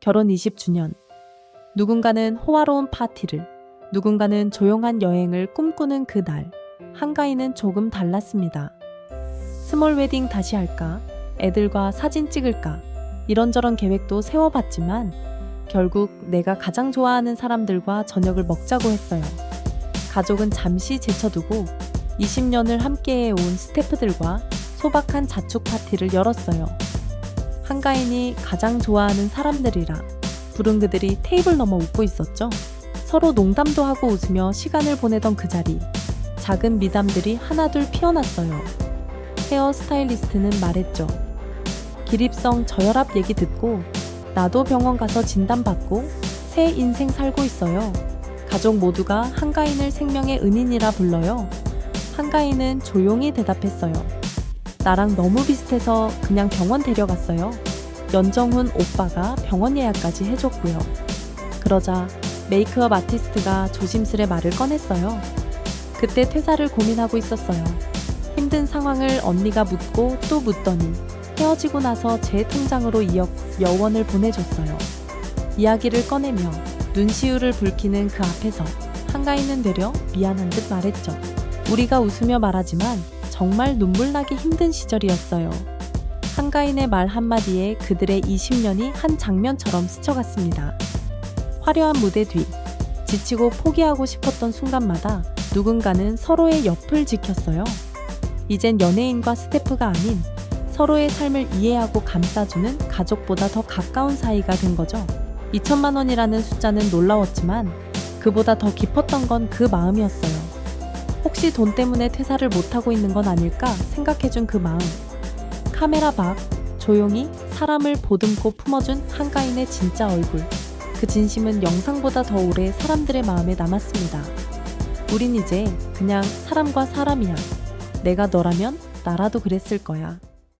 결혼 20주년. 누군가는 호화로운 파티를, 누군가는 조용한 여행을 꿈꾸는 그 날. 한가인은 조금 달랐습니다. 스몰 웨딩 다시 할까? 애들과 사진 찍을까? 이런저런 계획도 세워봤지만 결국 내가 가장 좋아하는 사람들과 저녁을 먹자고 했어요. 가족은 잠시 제쳐두고 20년을 함께해 온 스태프들과 소박한 자축 파티를 열었어요. 한가인이 가장 좋아하는 사람들이라 부른 그들이 테이블 넘어 웃고 있었죠. 서로 농담도 하고 웃으며 시간을 보내던 그 자리. 작은 미담들이 하나둘 피어났어요. 헤어 스타일리스트는 말했죠. 기립성 저혈압 얘기 듣고 나도 병원 가서 진단받고 새 인생 살고 있어요. 가족 모두가 한가인을 생명의 은인이라 불러요. 한가인은 조용히 대답했어요. 나랑 너무 비슷해서 그냥 병원 데려갔어요. 연정훈 오빠가 병원 예약까지 해줬고요. 그러자 메이크업 아티스트가 조심스레 말을 꺼냈어요. 그때 퇴사를 고민하고 있었어요. 힘든 상황을 언니가 묻고 또 묻더니 헤어지고 나서 제 통장으로 2억 여원을 보내줬어요. 이야기를 꺼내며 눈시울을 붉히는 그 앞에서 한가인은 되려 미안한 듯 말했죠. 우리가 웃으며 말하지만 정말 눈물나기 힘든 시절이었어요. 한가인의 말 한마디에 그들의 20년이 한 장면처럼 스쳐갔습니다. 화려한 무대 뒤, 지치고 포기하고 싶었던 순간마다 누군가는 서로의 옆을 지켰어요. 이젠 연예인과 스태프가 아닌 서로의 삶을 이해하고 감싸주는 가족보다 더 가까운 사이가 된 거죠. 2천만 원이라는 숫자는 놀라웠지만 그보다 더 깊었던 건 그 마음이었어요. 혹시 돈 때문에 퇴사를 못하고 있는 건 아닐까 생각해준 그 마음. 카메라 밖 조용히 사람을 보듬고 품어준 한가인의 진짜 얼굴. 그 진심은 영상보다 더 오래 사람들의 마음에 남았습니다. 우린 이제 그냥 사람과 사람이야. 내가 너라면 나라도 그랬을 거야.